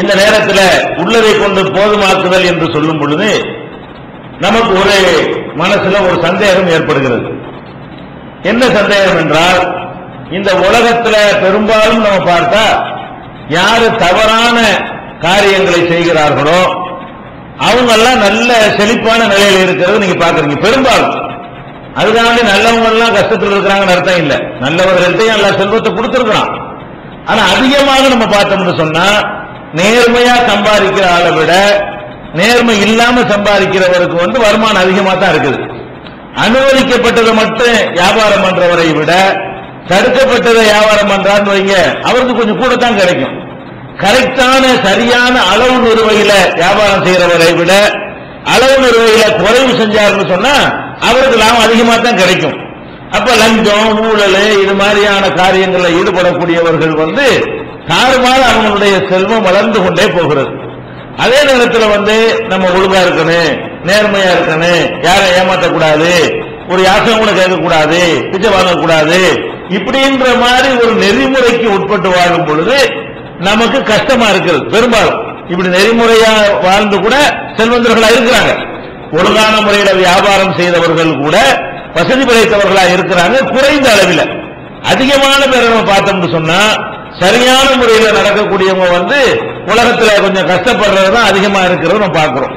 இந்த நேரத்தில் உள்ளதை கொண்டு போதுமாக்குதல் என்று சொல்லும் பொழுது நமக்கு ஒரு மனசுல ஒரு சந்தேகம் ஏற்படுகிறது. என்ன சந்தேகம் என்றால் இந்த உலகத்துல பெரும்பாலும் நம்ம பார்த்தா யாரு தவறான காரியங்களை செய்கிறார்களோ அவங்க எல்லாம் நல்ல செழிப்பான நிலையில் இருக்கிறது நீங்க பாக்குறீங்க பெரும்பாலும். அதுக்காக நல்லவங்க எல்லாம் கஷ்டத்தில் இருக்கிறாங்கன்னு அர்த்தம் இல்லை. நல்லவர்கள்ட்டையும் எல்லா செல்வத்தை கொடுத்துருக்கிறான். ஆனா அதிகமாக நம்ம பார்த்தோம்னு சொன்னா நேர்மையா சம்பாதிக்கிற ஆளை விட நேர்மை இல்லாம சம்பாதிக்கிறவருக்கு வந்து வருமானம் அதிகமா தான் இருக்குது. அனுமதிக்கப்பட்டதை மட்டும் வியாபாரம் பண்றவரை விட தடுக்கப்பட்டதை வியாபாரம் பண்றான்னு வைங்க அவருக்கு கொஞ்சம் கூட தான் கிடைக்கும். கரெக்டான சரியான அளவு நிறுவையில வியாபாரம் செய்யறவரை விட அளவு நிறுவையில குறைவு செஞ்சாருன்னு சொன்னா அவருக்கு லாபம் அதிகமா தான் கிடைக்கும். அப்ப லஞ்சம் ஊழல் இது மாதிரியான காரியங்களில் ஈடுபடக்கூடியவர்கள் வந்து தாறுமாறு அவங்களுடைய செல்வம் வளர்ந்து கொண்டே போகிறது. அதே நேரத்தில் வந்து நம்ம ஒழுங்கா இருக்கணும் நேர்மையா இருக்கணும் யாரை ஏமாற்றக்கூடாது ஒரு யாசகம் கூட கேட்கக்கூடாது பிச்சை வாங்கக்கூடாது இப்படின்ற மாதிரி ஒரு நெறிமுறைக்கு உட்பட்டு வாழும் பொழுது நமக்கு கஷ்டமா இருக்கிறது பெரும்பாலும் இப்படி நெறிமுறையா வாழ்ந்து கூட செல்வந்தர்களா இருக்கிறாங்க. ஒழுங்கான முறையில வியாபாரம் செய்தவர்கள் கூட வசதி படைத்தவர்களா இருக்கிறாங்க குறைந்த அளவில். அதிகமான பேரை நம்ம பார்த்தோம்னு சொன்னா சரியான முறையில் நடக்கக்கூடியவங்க வந்து உலகத்துல கொஞ்சம் கஷ்டப்படுறது தான் அதிகமா இருக்கிறத நம்ம பார்க்கிறோம்.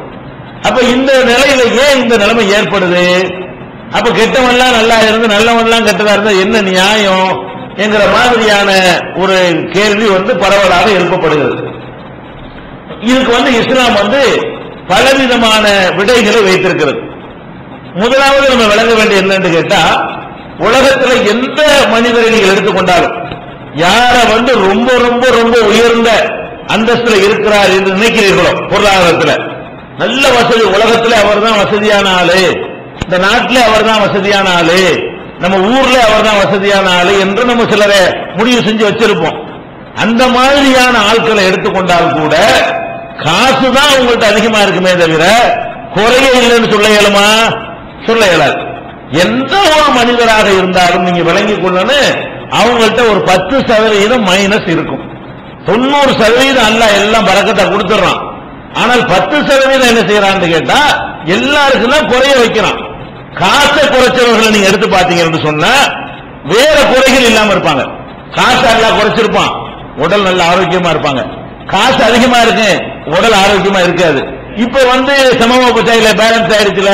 அப்ப இந்த நிலையில ஏன் இந்த நிலைமை ஏற்படுது? அப்ப கெட்டவன்லாம் நல்லா இருந்து நல்லவன்லாம் கெட்டதா இருந்தா என்ன நியாயம்? என்கிற மாதிரியான ஒரு கேள்வி வந்து பரவலாக எழுப்பப்படுகிறது. இதுக்கு வந்து இஸ்லாம் வந்து பலவிதமான விடைகளை வைத்திருக்கிறது. முதலாவது நம்ம விளங்க வேண்டிய என்னன்னு கேட்டா உலகத்தில் எந்த மனிதரை நீங்கள் எடுத்துக்கொண்டாலும் யார வந்து ரொம்ப ரொம்ப ரொம்ப உயர்ந்த அந்தஸ்துல இருக்கிறார் என்று நினைக்கிறீர்களோ? பொருளாதாரத்துல. நல்ல வசதி உலகத்துல அவர் தான் வசதியான ஆளு. இந்த நாட்டில் அவர் தான் வசதியான ஆளு. நம்ம ஊர்ல அவர் தான் வசதியான ஆளு என்று நம்ம சிலரை முடிவு செஞ்சு வச்சிருப்போம். அந்த மாதிரியான ஆட்களை எடுத்துக்கொண்டால் கூட காசு தான் உங்கள்கிட்ட அதிகமா இருக்குமே தவிர குறைய இல்லைன்னு சொல்ல இயலுமா? சொல்ல இயலாது. எந்த ஒரு மனிதராக இருந்தாலும் நீங்க விளங்கி கொள்ளணும். அவங்கள்ட்ட ஒரு பத்து சதவீதம் மைனஸ் இருக்கும். தொண்ணூறு சதவீதம் அல்ல எல்லாம் பறக்கத்தை கொடுத்துட்றான். ஆனால் பத்து சதவீதம் என்ன செய்யறான்னு கேட்டா எல்லாருக்கும் தான் குறைய வைக்கிறான். காசை குறைச்சவர்களை நீங்க எடுத்து பாத்தீங்கன்னு சொன்னா வேற குறைகள் இல்லாம இருப்பாங்க. காசு எல்லாம் குறைச்சிருப்பான். உடல் நல்ல ஆரோக்கியமா இருப்பாங்க. காசு அதிகமா இருக்கு உடல் ஆரோக்கியமா இருக்காது. இப்ப வந்து சமமா பச்சாயில பேலன்ஸ் ஆயிடுச்சுல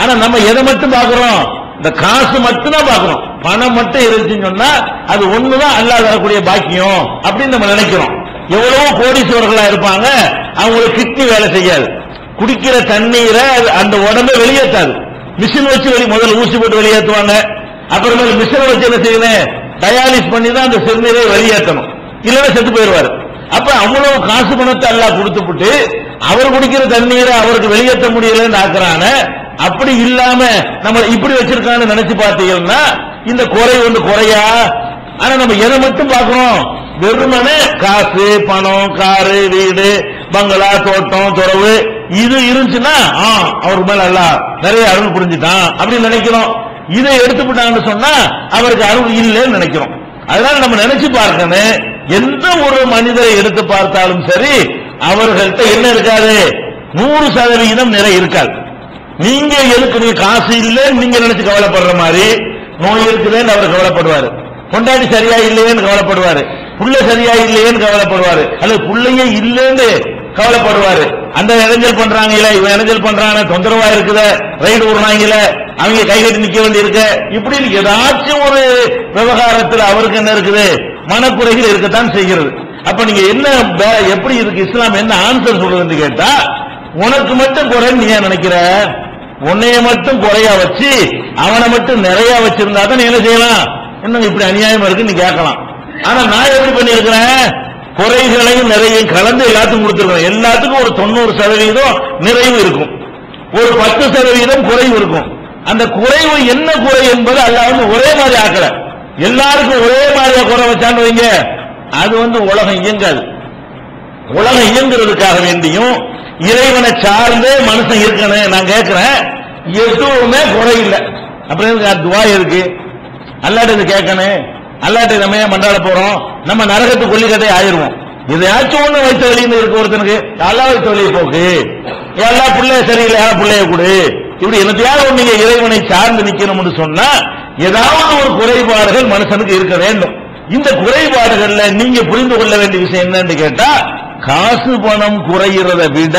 ஆனா நம்ம எதை மட்டும் பாக்குறோம் இந்த காசு மட்டும் தான் பாக்குறோம் பணம் மட்டும் இருந்துச்சுன்னு சொன்னா அது ஒண்ணுதான் அல்லா தரக்கூடிய பாக்கியம் அப்படின்னு நம்ம நினைக்கிறோம். எவ்வளவோ கோடீஸ்வரர்களா இருப்பாங்க அவங்களுக்கு கிட்னி வேலை செய்யாது. குடிக்கிற தண்ணீரை அது- அந்த உடம்பை வெளியேற்றாது. மிஷின் வச்சு வெளி முதல்ல ஊசி போட்டு வெளியேற்றுவாங்க. அப்புறமேல மிஷின் வச்சு என்ன செய்யணும்? டயாலிஸ் பண்ணி தான் அந்த சிறுநீரை வெளியேற்றணும். இல்லைன்னா செத்து போயிடுவாரு. அப்ப அவ்வளவு காசு பணத்தை எல்லாம் கொடுத்துப்புட்டு அவர் குடிக்கிற தண்ணீரை அவருக்கு வெளியேற்ற முடியலன்னு ஆக்குறான அப்படி இல்லாம நம்ம இப்படி வச்சிருக்கான்னு நினைச்சு பார்த்தீங்கன்னா இந்த குறை ஒன்று குறையா? ஆனா நம்ம எதை மட்டும் பார்க்கிறோம் வெறுமனே காசு பணம் காரு வீடு பங்களா தோட்டம் துறவு இது இருந்துச்சுன்னா ஆ அவருக்கு மேல அல்ல நிறைய அருள் புரிஞ்சுட்டான் அப்படின்னு நினைக்கிறோம். இதை எடுத்துக்கிட்டாங்கன்னு சொன்னா அவருக்கு அருள் இல்லைன்னு நினைக்கிறோம். அதனால நம்ம நினைச்சு பார்க்கணும் எந்த ஒரு மனிதரை எடுத்து பார்த்தாலும் சரி அவர்கள்ட்ட என்ன இருக்காது? நூறு சதவிகிதம் நிறை இருக்காது. நீங்க எதுக்கு காசு இல்லைன்னு நீங்க நினைச்சு கவலைப்படுற மாதிரி நோய் இருக்குதுன்னு அவர் கவலைப்படுவார். கொண்டாடி சரியா இல்லையேன்னு கவலைப்படுவார். புள்ள சரியா இல்லையேன்னு கவலைப்படுவார். அல்லது புள்ளையே இல்லைன்னு கவலைப்படுவாரு. அந்த இடைஞ்சல் பண்றாங்கல்ல இவன் இடைஞ்சல் பண்றாங்க தொந்தரவா இருக்குத? ரைடு விடுறாங்கல்ல அவங்க கை கட்டி நிக்க வேண்டி இருக்கு இப்படி ஏதாச்சும் ஒரு விவகாரத்தில் அவருக்கு என்ன இருக்குது? மனக்குறைகள் இருக்கத்தான் செய்கிறது. அப்ப நீங்க என்ன எப்படி இருக்கு இஸ்லாம் என்ன ஆன்சர் சொல்றதுன்னு கேட்டா உனக்கு மட்டும் குறைன்னு நீ நினைக்கிற? உன்னைய மட்டும் குறையா வச்சு அவனை மட்டும் நிறைய வச்சிருந்தா தான் நீ என்ன செய்யலாம்? இன்னும் இப்படி அநியாயமா இருக்கு நீ கேட்கலாம். ஆனா நான் எப்படி பண்ணியிருக்கிறேன்? குறைகளையும் நிறையும் கலந்து எல்லாத்துக்கும் கொடுத்துருக்கேன் எல்லாத்துக்கும் ஒரு தொண்ணூறு சதவீதம் நிறைவு இருக்கும். ஒரு பத்து சதவீதம் குறைவு இருக்கும். அந்த குறைவு என்ன குறை என்பது அல்லாமல் வந்து ஒரே மாதிரி ஆக்கல. எல்லாருக்கும் ஒரே மாதிரியா குறை வச்சான்னு வைங்க. அது வந்து உலகம் இயங்காது. உலகம் இயங்குறதுக்காக வேண்டியும் இறைவனை சார்ந்தே மனுஷன் இருக்கணும் நான் கேட்கிறேன். எதுவுமே குறை இல்லை அப்புறம் எதுக்கு துவா இருக்கு? அல்லாட்ட இது கேட்கணும். அல்லாட்ட நம்ம ஏன் மண்டாட போறோம்? நம்ம நரகத்து கொல்லிக்கட்டை ஆயிருவோம் எதையாச்சும் ஒண்ணு வைத்த வழின்னு இருக்கு ஒருத்தனுக்கு. எல்லா வைத்த வழியை போக்கு. எல்லா பிள்ளைய சரியில்லை எல்லா பிள்ளைய கொடு? இப்படி என்னத்தையாவது நீங்க இறைவனை சார்ந்து நிக்கணும்னு சொன்னா ஏதாவது ஒரு குறைபாடுகள் மனுஷனுக்கு இருக்க வேண்டும். இந்த குறைபாடுகள்ல நீங்க புரிந்து கொள்ள வேண்டிய விஷயம் என்னன்னு கேட்டா காசு பணம் குறைகிறத விட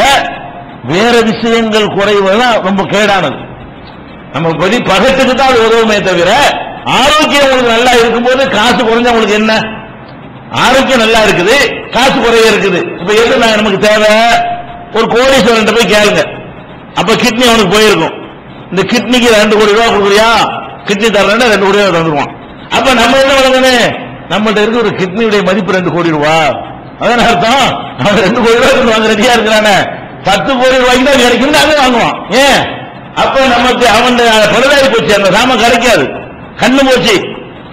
வேற விஷயங்கள் குறைவதுதான் ரொம்ப கேடானது. நம்ம படி பகத்துக்கு தான் அது உதவுமே தவிர ஆரோக்கியம் உங்களுக்கு நல்லா இருக்கும்போது காசு குறைஞ்சா உங்களுக்கு என்ன? ஆரோக்கியம் நல்லா இருக்குது காசு குறைய இருக்குது. இப்ப எது நான் நமக்கு தேவை? ஒரு கோடீஸ்வரன் போய் கேளுங்க. அப்ப கிட்னி அவனுக்கு போயிருக்கும். இந்த கிட்னிக்கு ரெண்டு கோடி ரூபா கொடுக்குறியா? கிட்னி தரலன்னா ரெண்டு கோடி ரூபா தந்துருவான். அப்ப நம்ம என்ன வழங்கணும்? நம்மள்ட்ட இருக்க ஒரு கிட்னியுடைய மதிப்பு ரெண்டு கோடி ரூபா. அதான் அர்த்தம். அவன் ரெண்டு கோடி ரூபாய் வாங்க ரெடியா இருக்கிறானே. பத்து கோடி ரூபாய்க்கு தான் கிடைக்கும் அதை வாங்குவான். ஏன்? அப்ப நமக்கு அவன் பழுதாகி போச்சு. அந்த சாமான் கிடைக்காது. கண்ணு போச்சு.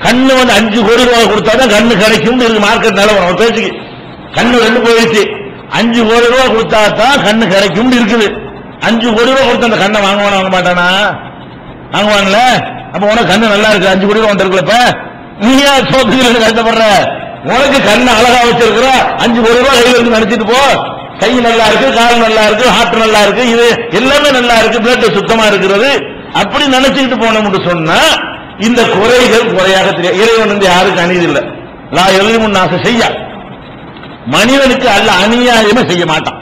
கண்ணு வந்து அஞ்சு கோடி ரூபாய் கொடுத்தா தான் கண்ணு கிடைக்கும். இருக்கு மார்க்கெட் நிலவரம். அவன் பேச்சுக்கு கண்ணு ரெண்டு போயிடுச்சு. அஞ்சு கோடி ரூபாய் கொடுத்தா தான் கண்ணு கிடைக்கும் இருக்குது. அஞ்சு கோடி ரூபாய் கொடுத்த அந்த கண்ணை வாங்குவானா வாங்க மாட்டானா? வாங்குவான்ல? அப்ப உனக்கு கண்ணு நல்லா இருக்கு. அஞ்சு கோடி ரூபாய் வந்துருக்குல்லப்ப நீ ஏன் சோத்துக்கு கஷ்டப்படுற? உனக்கு கண்ணு அழகா வச்சிருக்கிற அஞ்சு கோடி ரூபாய் கையில் இருந்து நினைச்சிட்டு போ. கை நல்லா இருக்கு கால் நல்லா இருக்கு ஹார்ட் நல்லா இருக்கு இது எல்லாமே நல்லா இருக்கு பிளட் சுத்தமா இருக்கிறது. அப்படி நினைச்சுக்கிட்டு போனோம்னு சொன்னா இந்த குறைகள் குறையாக தெரியும் இறைவன் வந்து யாருக்கு அநீதி இல்லை. லா எழுதி முன்னாசை செய்ய. மனிதனுக்கு அல்ல அநியாயமே செய்ய மாட்டான்.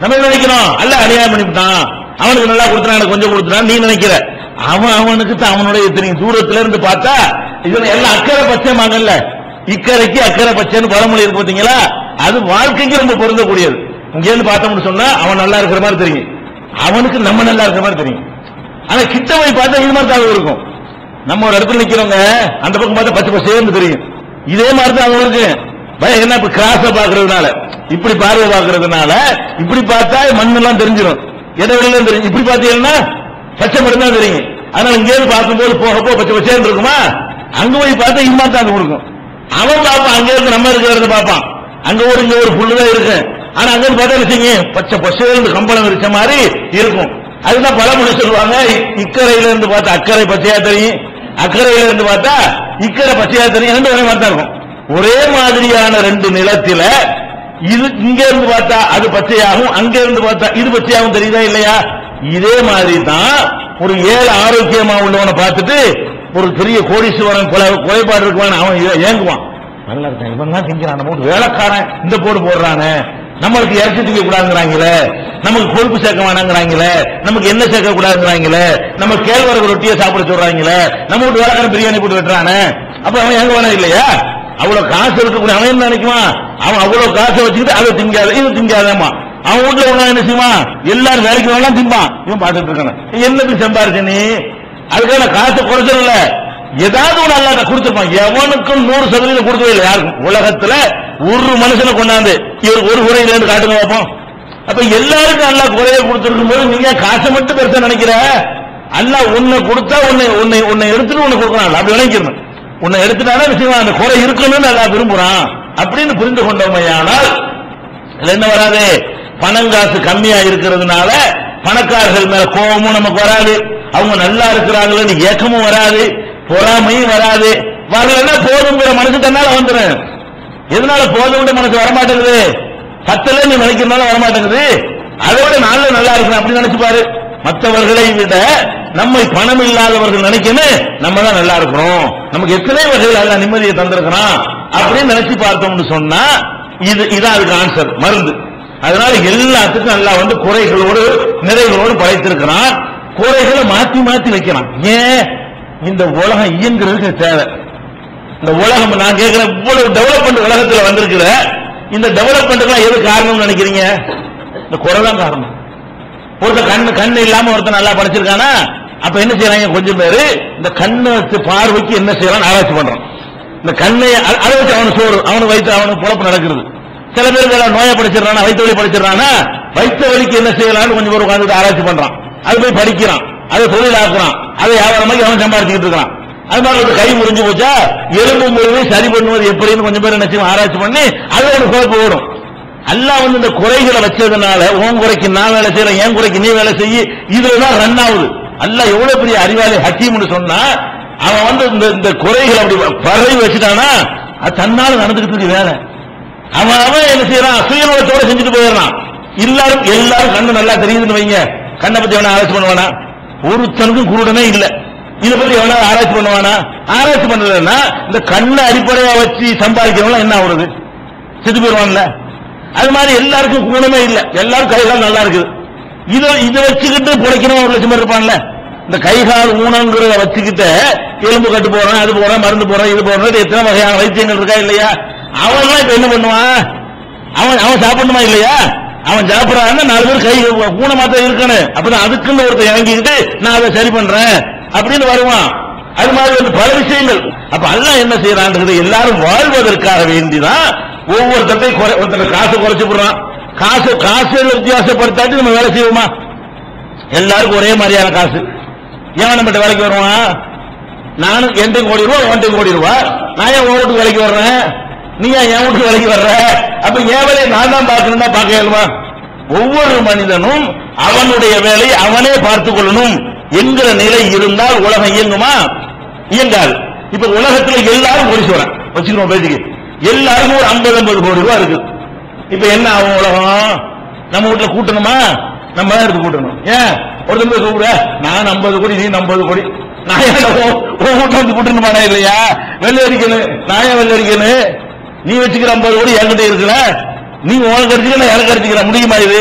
நம்ம நினைக்கிறோம்? அல்ல அநியாயம் பண்ணிவிட்டான். அவனுக்கு நல்லா கொடுத்தான் எனக்கு கொஞ்சம் கொடுத்தான் நீ நினைக்கிற. அவன் அவனுக்கு தான் அவனுடைய இத்தனை தூரத்துல இருந்து பார்த்தா இதுல எல்லாம் அக்கறை பச்சைமாங்கல்ல இக்கரைக்கு அக்கறை பச்சைன்னு பழமொழி இருக்கு அது வாழ்க்கைக்கு ரொம்ப பொருந்தக்கூடியது. இங்கேருந்து பார்த்தோம்னு சொன்னா அவன் நல்லா இருக்கிற மாதிரி தெரியும். அவனுக்கு நம்ம நல்லா இருக்கிற மாதிரி தெரியும். ஆனா கிட்ட போய் பார்த்தா இது மாதிரி தான் இருக்கும். நம்ம ஒரு இடத்துல நிக்கிறவங்க அந்த பக்கம் பார்த்தா பச்சை பச்சைன்னு தெரியும். இதே மாதிரி தான் அவங்களுக்கு பயம் என்ன? இப்ப கிராஸ பாக்குறதுனால இப்படி பார்வை பாக்குறதுனால இப்படி பார்த்தா மண்ணெல்லாம் தெரிஞ்சிடும் இடைவெளியெல்லாம் தெரியும். இப்படி பார்த்தீங்கன்னா பச்சை மட்டும் தான் தெரியும். அதனால இங்கேருந்து பார்க்கும்போது போக போக பச்சை பச்சைன்னு இருக்குமா அங்க போய் பார்த்தா இம்மா தான் கொடுக்கும் அவன் பார்ப்பான் அங்க இருந்து நம்ம இருக்கிறத பார்ப்பான். அங்க ஒரு இங்க ஒரு புல்லுதான் இருக்கு. ஆனா அங்க பார்த்தா வச்சுங்க பச்சை பச்சையிலிருந்து கம்பளம் இருக்க மாதிரி இருக்கும். அதுதான் பழமொழி சொல்லுவாங்க இக்கரையில இருந்து பார்த்தா அக்கறை பச்சையா தெரியும். அக்கறையில இருந்து பார்த்தா இக்கரை பச்சையா தெரியும். ரெண்டு ஒரே மாதிரி இருக்கும். ஒரே மாதிரியான ரெண்டு நிலத்தில இது இங்க இருந்து பார்த்தா அது பச்சையாகும் அங்க இருந்து பார்த்தா இது பச்சையாகும் தெரியுதா இல்லையா? இதே மாதிரி தான் ஒரு ஏழு ஆரோக்கியமா உள்ளவனை பார்த்துட்டு ஒரு பெரிய கோடீஸ்வரன் கொலை கொலைப்பாடு இருக்குவான் அவன் ஏ- ஏங்குவான். நல்லா இருக்கான் இவன் தான் செஞ்சான் நம்ம வேலைக்காரன் இந்த போடு போடுறானே. நம்மளுக்கு இறச்சி தூக்க கூடாதுங்கிறாங்களே. நமக்கு கொழுப்பு சேர்க்க வேணாங்கிறாங்களே. நமக்கு என்ன சேர்க்க கூடாதுங்கிறாங்களே. நம்ம கேழ்வரகு ரொட்டியை சாப்பிட சொல்றாங்களே. நம்ம வீட்டு வேலைக்காரன் பிரியாணி போட்டு வெட்டுறானே. அப்ப அவன் ஏங்க வேணா இல்லையா? அவ்வளவு காசு இருக்கக்கூடிய அவன் என்ன நினைக்குவான்? அவன் அவ்வளவு காசை வச்சுக்கிட்டு அதை திங்காத இது திங்காதமா அவன் வீட்டுல உள்ள என்ன செய்வான்? எல்லாரும் வேலைக்கு வேணாம் திம்பான். இவன் பார்த்துட்டு இருக்கான. என்னது சம்பாரிச்ச நீ? அதுக்காக காசு குறைச்சல ஏதாவது ஒண்ணு அல்லாத கொடுத்துருப்பான். எவனுக்கும் நூறு சதவீதம் கொடுக்கவே இல்லை. யாருக்கும் உலகத்துல ஒரு மனுஷனை கொண்டாந்து இவர் ஒரு குறை இல்லைன்னு காட்டுங்க பார்ப்போம். அப்ப எல்லாருக்கும் அல்லா குறைய கொடுத்துருக்கும் போது நீங்க காசை மட்டும் பெருசா நினைக்கிற? அல்லாஹ் உன்னை கொடுத்தா உன்னை உன்னை உன்னை எடுத்துட்டு உன்னை கொடுக்கறான் அப்படி நினைக்கணும். உன்னை எடுத்துட்டானா விஷயம் அந்த குறை இருக்கணும்னு நல்லா விரும்புறான். அப்படின்னு புரிந்து கொண்டோமையானால் இதுல என்ன வராது? பணங்காசு கம்மியா இருக்கிறதுனால பணக்காரர்கள் மேல கோபமும் நமக்கு வராது. அவங்க நல்லா இருக்கிறாங்களேன்னு ஏக்கமும் வராது பொறாமையும் வராது. வரலன்னா போதுங்கிற மனசு தன்னால வந்துடும். எதனால போதுங்கிற மனசு வரமாட்டேங்குது? பத்துல நீ நினைக்கிறனால வரமாட்டேங்குது. அதோட நாள்ல நல்லா இருக்கணும் அப்படின்னு நினைச்சு பாரு. மற்றவர்களை விட நம்மை பணம் இல்லாதவர்கள் நினைக்கணும் நம்ம தான் நல்லா இருக்கிறோம் நமக்கு எத்தனை வகையில் அல்ல நிம்மதியை தந்திருக்கிறான் அப்படின்னு நினைச்சு பார்த்தோம்னு சொன்னா இது இதான் அதுக்கு ஆன்சர் மருந்து. அதனால எல்லாத்துக்கும் நல்லா வந்து குறைகளோடு நிறைகளோடு படைத்திருக்கிறான். குறைகளை மாத்தி மாத்தி வைக்கிறான் ஏன் இந்த உலகம் இயங்குறதுக்கு தேவை. இந்த உலகம் நான் கேட்கிற இவ்வளவு டெவலப்மெண்ட் உலகத்தில் வந்திருக்கிற இந்த டெவலப்மெண்ட்டுக்கு எது காரணம்னு நினைக்கிறீங்க? இந்த குறை தான் காரணம். ஒருத்தர் கண்ணு கண்ணு இல்லாம ஒருத்தன் நல்லா படிச்சிருக்கானா? அப்ப என்ன செய்யறாங்க கொஞ்சம் பேரு இந்த கண்ணு வச்சு பார்வைக்கு என்ன செய்யறான் ஆராய்ச்சி பண்றான். இந்த கண்ணை அ- அதை வச்சு அவனு சோறு அவனு வயிற்று அவனுக்கு பொழப்பு நடக்கிறது. சில பேருக்கு எல்லாம் நோயை படிச்சிடறானா வயிற்று வலி படிச்சிடறானா? வயிற்று வலிக்கு என்ன செய்யலாம்னு கொஞ்சம் பேர் உட்காந்து ஆராய்ச்சி பண்றான். அது போய் படிக்கிறான். அதை தொழிலாக்குறான். அதை வியாபாரமாக்கி அவன் சம்பாதிச்சுக்கிட்டு இருக்கான். அது மாதிரி ஒரு கை முறிஞ்சு போச்சா? எலும்பு முறிவை சரி பண்ணுவது எப்படின்னு கொஞ்சம் பேர் என்ன ஆராய்ச்சி பண்ணி அது ஒரு குழப்பம் ஓடும். அல்லாஹ் வந்து இந்த குறைகளை வச்சதுனால உன் குறைக்கு நான் வேலை செய்யறேன் என் குறைக்கு நீ வேலை செய்ய. இதுலதான் ரன் ஆகுது. அல்லாஹ் எவ்வளவு பெரிய அறிவாளி ஹக்கீம்னு சொன்னா அவன் வந்து இந்த இந்த குறைகளை அப்படி பறவை வச்சுட்டானா அது தன்னால நடந்துகிட்டு இருக்கு வேலை. அவன் அவன் என்ன செய்யறான்? சுயநலத்தோட செஞ்சுட்டு போயிடறான். எல்லாரும் எல்லாரும் கண்ணு நல்லா தெரியுதுன்னு வைங்க. கண்ணை பத்தி எவனா ஆராய்ச்சி பண்ணுவானா? ஒருத்தனுக்கும் குருடனே இல்ல. இதை பத்தி எவனா ஆராய்ச்சி பண்ணுவானா? ஆராய்ச்சி பண்ணலன்னா இந்த கண்ணை அடிப்படையா வச்சு சம்பாதிக்கிறவங்க என்ன ஆகுறது? செத்து போயிடுவான்ல அது மாதிரி எல்லாருக்கும் குணமே இல்ல. எல்லாரும் கைகால் நல்லா இருக்குது. இதை இதை வச்சுக்கிட்டு பிழைக்கணும் ஒரு லட்சம் பேர் இருப்பான்ல இந்த கைகால் ஊனங்கிறத வச்சுக்கிட்டு எலும்பு கட்டு போறேன் அது போறேன் மருந்து போறேன் இது போறேன் எத்தனை வகையான வைத்தியங்கள் இருக்கா இல்லையா? அவன்லாம் இப்ப என்ன பண்ணுவான்? அவன் அவன் சாப்பிடணுமா இல்லையா? அவன் சாப்பிடறான்னு நாலு பேர் கை ஊனமா தான் இருக்கணும். அப்பதான் அதுக்குன்னு ஒருத்தர் இறங்கிக்கிட்டு நான் அதை சரி பண்றேன். அப்படின்னு வருவான். அது மாதிரி வந்து பல விஷயங்கள். அப்ப அல்ல என்ன செய்யறான்றது எல்லாரும் வாழ்வதற்காக வேண்டிதான் ஒவ்வொருத்தையும் குறை ஒருத்தர் காசு குறைச்சு போடுறான் காசு காசு வித்தியாசப்படுத்தாட்டி நம்ம வேலை செய்வோமா? எல்லாருக்கும் ஒரே மாதிரியான காசு. ஏன் நம்மகிட்ட வேலைக்கு வருவான்? நானும் என்கிட்ட கோடி ரூபா ஒன்றை கோடி ரூபா. நான் ஏன் உன் வேலைக்கு வர்றேன்? நீ ஏன் என் வீட்டுக்கு வேலைக்கு வர்ற? அப்ப என் வேலையை நான் தான் பார்க்கணும்னா தான் பார்க்க இயலுமா? ஒவ்வொரு மனிதனும் அவனுடைய வேலை அவனே பார்த்துக் கொள்ளணும் என்கிற நிலை இருந்தால் உலகம் இயங்குமா? இயங்காது. இப்ப உலகத்துல எல்லாரும் கோடீஸ்வரன். வச்சுக்கிறோம் பேசிக்கு. எல்லாருக்கும் ஒரு ஐம்பது ஐம்பது கோடி ரூபா இருக்கு. இப்ப என்ன ஆகும் உலகம்? நம்ம வீட்டுல கூட்டணுமா? நம்ம தான் எடுத்து கூட்டணும். ஏன்? ஒருத்தர் போய் கூப்பிட நான் ஐம்பது கோடி நீ ஐம்பது கோடி. நான் உன் வீட்டுல வந்து கூட்டணுமாடா இல்லையா? வெள்ளை அடிக்கணும் நான் ஏன் வெள்ளை அடிக்கணும் நீ வச்சுக்கிற ஐம்பது கோடி என்கிட்ட இருக்கல நீ உனக்கு அடிச்சுக்க எனக்கு அடிச்சுக்கிற முடியுமா இது?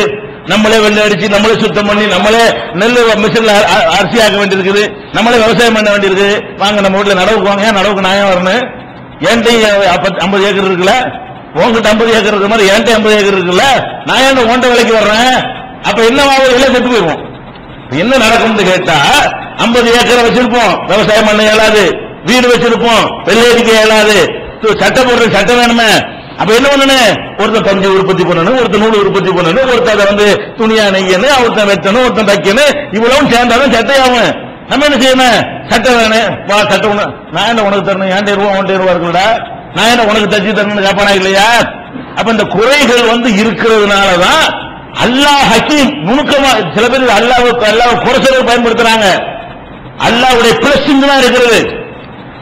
நம்மளே வெள்ளை அடிச்சு நம்மளே சுத்தம் பண்ணி நம்மளே நெல் மிஷின்ல அரிசி ஆக்க வேண்டியிருக்குது. நம்மளே விவசாயம் பண்ண வேண்டியிருக்கு வாங்க நம்ம வீட்டுல நடவுக்கு வாங்க. ஏன் நடவுக்கு நான் ஏன் வரணும் என்கிட்ட ஐம்பது ஏக்கர் இருக்குல்ல? உங்ககிட்ட ஐம்பது ஏக்கர் இருக்கிற மாதிரி என்கிட்ட ஐம்பது ஏக்கர் இருக்குல்ல? நான் ஏன் ஓண்ட விலைக்கு வர்றேன்? அப்ப என்ன ஆகும் எல்லாம் செத்து போயிடுவோம் என்ன நடக்கும்னு கேட்டா 50 ஏக்கரை வச்சிருப்போம். விவசாயம் பண்ண இயலாது. வீடு வச்சிருப்போம். வெள்ளையடிக்க இயலாது. சட்டை போடுற சட்டை வேணுமே. அப்ப என்ன பண்ணணும் ஒருத்தன் பஞ்சு உற்பத்தி பண்ணணும் ஒருத்தன் நூல் உற்பத்தி பண்ணணும் ஒருத்தன் அதை வந்து துணியா நெய்யணும் ஒருத்தன் வெட்டணும் ஒருத்தன் தைக்கணும் இவ்வளவும் சேர்ந்தாலும் சட்டையாகும் நம்ம என்ன செய்யணும்? சட்டை வேணும் வா சட்டை ஒண்ணு நான் என்ன உனக்கு தரணும்? ஏன் ரூபா ஒன்றே ரூபா இருக்குல்லடா. நான் என்ன உனக்கு தச்சு தரணும்னு கேட்பானா இல்லையா? அப்ப இந்த குறைகள் வந்து இருக்கிறதுனாலதான் அல்லாஹ் ஹக்கீம் நுணுக்கமா சில பேர் அல்லாவுக்கு அல்லாஹ் குறைசல் பயன்படுத்துறாங்க. அல்லாஹ்வுடைய பிளஸ் தான் இருக்கிறது.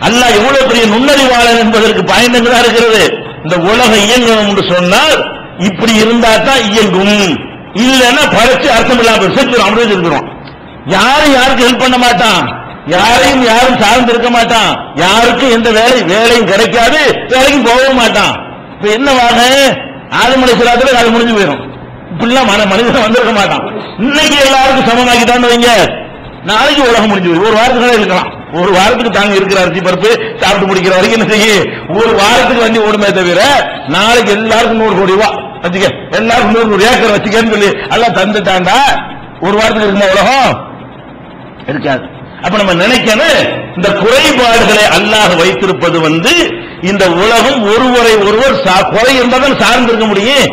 அல்லாஹ் எவ்வளவு பெரிய நுண்ணறிவாளன் என்பதற்கு பயந்துதான் இருக்கிறது? இந்த உலகம் இயங்கணும் என்று சொன்னால் இப்படி இருந்தா தான் இயங்கும். இல்லைன்னா படைச்சு அர்த்தம் இல்லாம போயிடும். செத்துரும் இருக்கிறோம் யாரும் யாருக்கு ஹெல்ப் பண்ண மாட்டான். யாரையும் யாரும் சார்ந்து இருக்க மாட்டான். யாருக்கும் எந்த வேலை வேலையும் கிடைக்காது. வேலைக்கும் போகவும் மாட்டான். இப்ப என்ன வாங்க? ஆளுமலை சிலாத்துல அது முடிஞ்சு போயிடும். இப்படிலாம் மன மனிதன் வந்திருக்க மாட்டான். இன்னைக்கு எல்லாருக்கும் சமமாக்கிட்டான்னு வைங்க. நாளைக்கு உலகம் முடிஞ்சு ஒரு வாரத்துக்கு இருக்கலாம். ஒரு வாரத்துக்கு தாங்க இருக்கிற அரிசி பருப்பு சாப்பிட்டு முடிக்கிற வரைக்கும் என்ன செய்ய? ஒரு வாரத்துக்கு வண்டி ஓடுமே தவிர நாளைக்கு எல்லாருக்கும் நூறு கோடி ரூபா. வச்சுக்க எல்லாருக்கும் நூறு கோடி ஏக்கர் வச்சுக்கன்னு சொல்லி எல்லாம் தந்துட்டாண்டா? ஒரு வாரத்துக்கு இருக்குமா உலகம்? இருக்காது. அப்ப நம்ம நினைக்கணும் இந்த குறைபாடுகளை அல்லாஹ் வைத்திருப்பது வந்து இந்த உலகம் ஒருவரை ஒருவர் சா- குறை இருந்தால் சார்ந்து இருக்க முடியும்.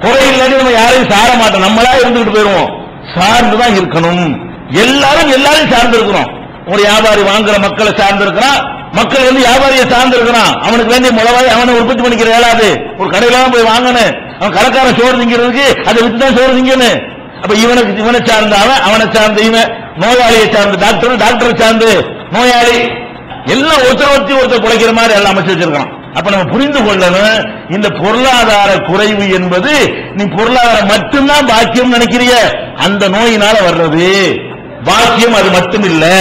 குறை இல்லாட்டி நம்ம யாரையும் சார மாட்டோம். நம்மளா இருந்துகிட்டு போயிருவோம். சார்ந்து தான் இருக்கணும். எல்லாரும் எல்லாரையும் சார்ந்து இருக்கிறோம் ஒரு வியாபாரி வாங்குற மக்களை சார்ந்திருக்கிறான். மக்கள் வந்து வியாபாரியை சார்ந்து இருக்கிறான் அவனுக்கு வேண்டிய முளவாய் அவனை உற்பத்தி பண்ணிக்கிற இயலாது ஒரு கடையில தான் போய் வாங்கணும். அவன் கடைக்காரன் சோறு திங்கிறதுக்கு அதை வித்து தான் சோறு திங்கணும். அப்ப இவனுக்கு இவனை சார்ந்த அவன் அவனை சார்ந்த இவன் நோயாளியை சார்ந்து டாக்டர் டாக்டரை சார்ந்து நோயாளி. எல்லாம் ஒருத்தர் ஒருத்தர் குறைக்கிற மாதிரி எல்லாம் அமைச்சு வச்சிருக்கான் அப்ப நம்ம புரிந்து கொள்ளணும் இந்த பொருளாதார குறைவு என்பது நீ பொருளாதாரம் மட்டும்தான் பாக்கியம் நினைக்கிறிய. அந்த நோயினால வர்றது. பாக்கியம் அது மட்டும் இல்லை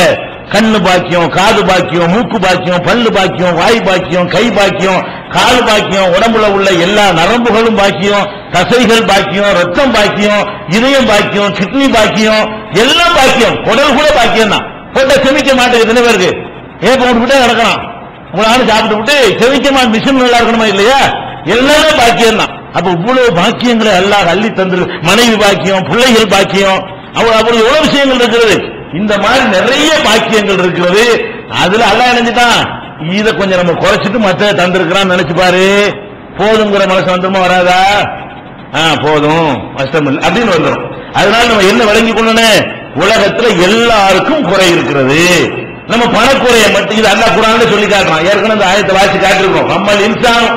கண்ணு பாக்கியம் காது பாக்கியம் மூக்கு பாக்கியம் பல்லு பாக்கியம் வாய் பாக்கியம் கை பாக்கியம் கால் பாக்கியம் உடம்புல உள்ள எல்லா நரம்புகளும் பாக்கியம் தசைகள் பாக்கியம் ரத்தம் பாக்கியம் இதயம் பாக்கியம் கிட்னி பாக்கியம் எல்லாம் பாக்கியம். குடல் கூட பாக்கியம் தான் போட்ட செமிக்க மாட்டேங்குது. பேருக்கு? ஏன் போட்டு கிடக்கலாம் ஒரு ஆள் சாப்பிட்டு விட்டு செமிக்கமா மிஷின் நல்லா இருக்கணுமா இல்லையா? எல்லாமே பாக்கியம் தான் அப்ப இவ்வளவு பாக்கியங்களை எல்லாம் அள்ளி தந்துரு மனைவி பாக்கியம் பிள்ளைகள் பாக்கியம். அவ்வளவு எவ்வளவு விஷயங்கள் இருக்கிறது? இந்த மாதிரி நிறைய பாக்கியங்கள் இருக்கிறது. அதுல அல்ல நினைச்சுட்டான் இத கொஞ்சம் நம்ம குறைச்சிட்டு மத்த தந்திருக்கிறான் நினைச்சு பாரு. போதுங்கிற மனசு வந்துருமா வராதா? ஆ போதும். கஷ்டம் இல்லை. அப்படின்னு வந்துடும் அதனால நம்ம என்ன விளங்கி கொள்ளணும் உலகத்துல எல்லாருக்கும் குறை இருக்கிறது. நம்ம பணக்குறைய மட்டும் இது அல்லா குரான் சொல்லி காட்டுறான். ஏற்கனவே இந்த ஆயத்தை வாசி காட்டிருக்கோம். நம்மள் இன்சான்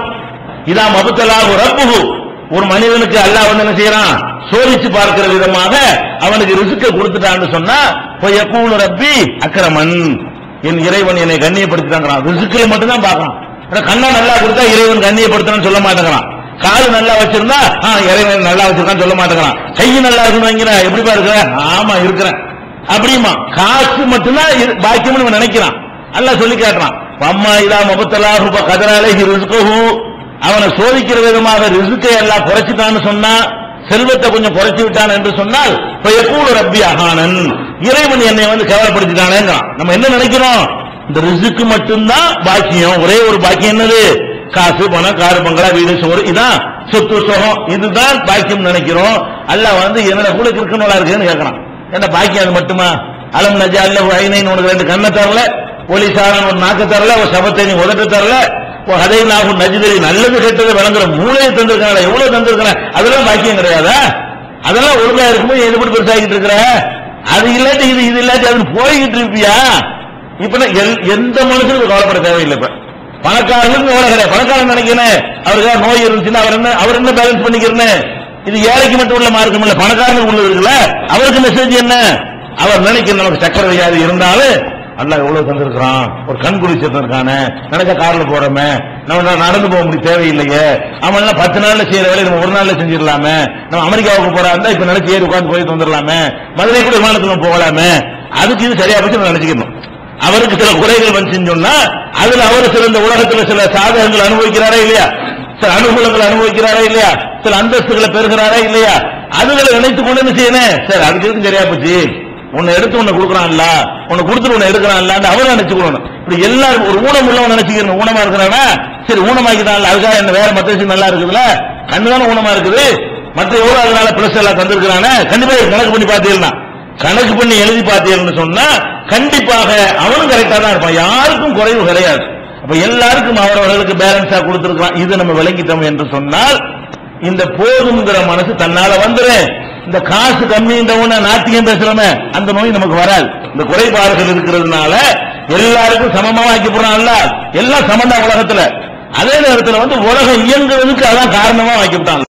இதா மபுத்தலாகு ரப்புகு ஒரு மனிதனுக்கு அல்லாஹ் வந்து என்ன செய்யறான்? சோதிச்சு பார்க்கிற விதமாக அவனுக்கு ரிசுக்க கொடுத்துட்டான்னு சொன்னா போய் ரப்பி அக்கிரமன் என் இறைவன் என்னை கண்ணியப்படுத்திட்டாங்கிறான் ரிசுக்கில் மட்டும்தான் பார்க்கறான். கண்ணை கண்ணா நல்லா கொடுத்தா இறைவன் கண்ணியப்படுத்தணும்னு சொல்ல மாட்டேங்கிறான். கால் நல்லா வச்சிருந்தா ஆ, இறைவன் நல்லா வச்சிருக்கான்னு சொல்ல மாட்டேங்கிறான். கை நல்லா இருக்குன்னு எப்படிப்பா இருக்கிற? ஆமா இருக்கிறேன். அப்படிமா காசு மட்டும்தான் இரு- பாக்கியம்னு இவன் நினைக்கிறான். நல்லா சொல்லி காட்டுறான். அம்மா இதா முபத்தலாஹு கதராலே ரிஸ்கஹு. அவனை சோதிக்கிற விதமாக ரிசுக்கை எல்லாம் குறைச்சிட்டான்னு சொன்னா செல்வத்தை கொஞ்சம் குறைச்சி விட்டான் என்று சொன்னால் இப்ப எப்போ ரப்பி அகானன். இறைவன் என்னை வந்து கவலைப்படுத்திட்டானேங்கிறான். நம்ம என்ன நினைக்கிறோம்? இந்த ரிசுக்கு மட்டும்தான் பாக்கியம். ஒரே ஒரு பாக்கியம் என்னது? காசு பணம் காரு பங்களா வீடு சோறு. இதான் சொத்து சுகம். இதுதான் பாக்கியம் நினைக்கிறோம். அல்ல வந்து என்னோட கூட இருக்கணும்ல இருக்குன்னு கேட்கறான். என்ன பாக்கியம் அது மட்டுமா? அலம் நஜா அல்ல உனக்கு ரெண்டு கண்ணை தரல. ஒலிசாரன் ஒரு நாக்க தரல. ஒரு சபத்தை நீ உதட்ட தரல. ஒரு அதை நாகும் நஜிதரி நல்லது கெட்டது விளங்குற மூளையை தந்திருக்காங்க எவ்வளவு தந்திருக்கிறேன் அதெல்லாம் பாக்கியம் கிடையாதா? அதெல்லாம் ஒழுங்கா இருக்கும்போது எது பெருசாகிட்டு இருக்கிற? அது இல்லாட்டி இது இது இல்லாட்டி அது போய்கிட்டு இருப்பியா? இப்ப எந்த மனுஷனுக்கும் கவலைப்பட தேவையில்லை இப்ப. பணக்காரனுக்கு கவலை கிடையாது. பணக்காரன் நினைக்கிறேன் அவருக்கு நோய் இருந்துச்சுன்னா அவர் என்ன அவர் என்ன பேலன்ஸ் பண்ணிக்கிறேன்னு இது ஏழைக்கு மட்டும் உள்ள மார்க்கம் இல்ல பணக்காரனுக்கு உள்ளது இருக்குல்ல? அவருக்கு மெசேஜ் என்ன? அவர் நினைக்கிற நமக்கு சக்கரை வியாதி இருந்தாலும் அல்லாஹ் எவ்வளவு தந்திருக்கிறான்? ஒரு கண் குளிச்சு தந்திருக்கானே நினைச்ச கார்ல போறோமே. நம்ம நடந்து போக முடியும் தேவையில்லையே. அவன் எல்லாம் பத்து நாள்ல செய்யற வேலையை நம்ம ஒரு நாள்ல செஞ்சிடலாமே. நம்ம அமெரிக்காவுக்கு போறா இருந்தா இப்ப நினைச்சு ஏறி உட்காந்து போய் வந்துடலாமே. மதுரை கூட விமானத்துல போகலாமே. அதுக்கு இது சரியா போச்சு நம்ம நினைச்சுக்கணும். அவருக்கு சில குறைகள் வந்துச்சுன்னு சொன்னா அதுல அவர் சில இந்த உலகத்துல சில சாதகங்கள் அனுபவிக்கிறாரா இல்லையா? சில அனுகூலங்கள் அனுபவிக்கிறாரா இல்லையா? சில அந்தஸ்துகளை பெறுகிறாரா இல்லையா? அதுகளை நினைத்துக் கொண்டு என்ன செய்யணும்? சார் அதுக்கு சரியா போச்சு? உன்னை எடுத்து உன்னை கொடுக்குறான்ல. உன்னை கொடுத்துட்டு உன்னை எடுக்கிறான்ல அவன் நினைச்சுக்கணும் இப்படி எல்லாரும் ஒரு ஊனம் உள்ளவன் நினைச்சுக்கிறேன். ஊனமா இருக்கிறானா சரி ஊனமாக்கிட்டான்ல. அதுக்காக என்ன வேற மற்ற விஷயம் நல்லா இருக்குதுல்ல? கண்ணுதான ஊனமா இருக்குது. மற்ற எவ்வளவு அதனால பிளஸ் எல்லாம் தந்திருக்கிறானே? கண்டிப்பா கணக்கு பண்ணி பார்த்தீங்கன்னா கணக்கு பண்ணி எழுதி பார்த்தீங்கன்னு சொன்னா கண்டிப்பாக அவனும் கரெக்டா தான் இருப்பான். யாருக்கும் குறைவு கிடையாது. அப்ப எல்லாருக்கும் அவரவர்களுக்கு பேலன்ஸா கொடுத்திருக்கான் இது நம்ம விளங்கிட்டோம் என்று சொன்னால் இந்த போதுங்கிற மனசு தன்னால வந்துரு இந்த காசு கம்மின்றவன நாத்தியம் பேசுறோமே அந்த நோய் நமக்கு வராது. இந்த குறைபாடுகள் இருக்கிறதுனால எல்லாருக்கும் சமமா ஆக்கி போறான்ல எல்லாம் சமந்தா உலகத்துல. அதே நேரத்துல வந்து உலகம் இயங்குறதுக்கு அதான் காரணமா வைக்கப்பட்டாங்க